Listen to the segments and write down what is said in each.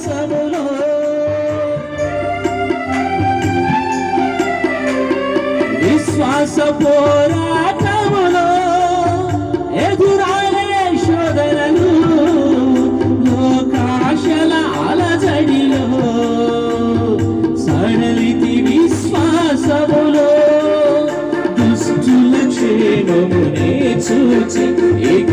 విశ్వాసములో విశ్వాస పోరాటములో ఎదురాలే శోధనలు లోకాశల అలజడిలో సడలితి విశ్వాసములో దుష్టుల క్షేమమునే చూచి ఇక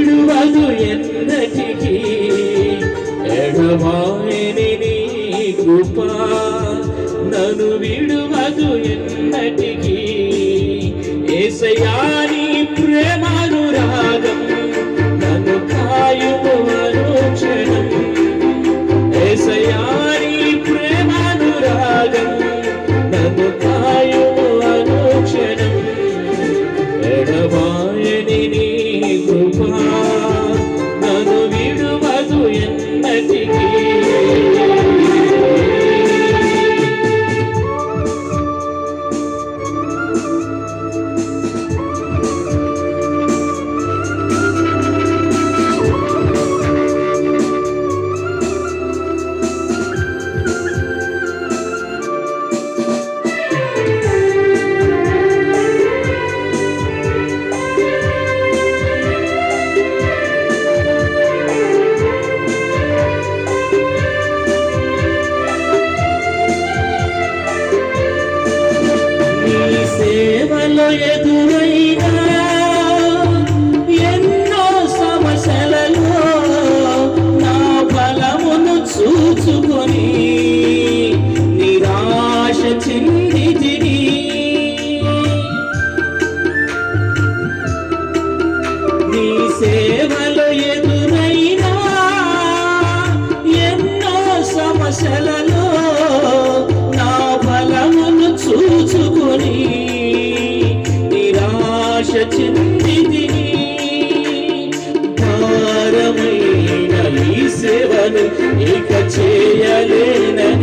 క్షేమమునే చూచి ఇక ఎడబాయని నీ కృప నను విడువదు ఎన్నటికి. ఏసయారి సేవలో ఎదురైనా ఎన్నో సమస్యలలో నా బలమును చూచుకొని చెందితిని భారమైన ఈ సేవను నీకు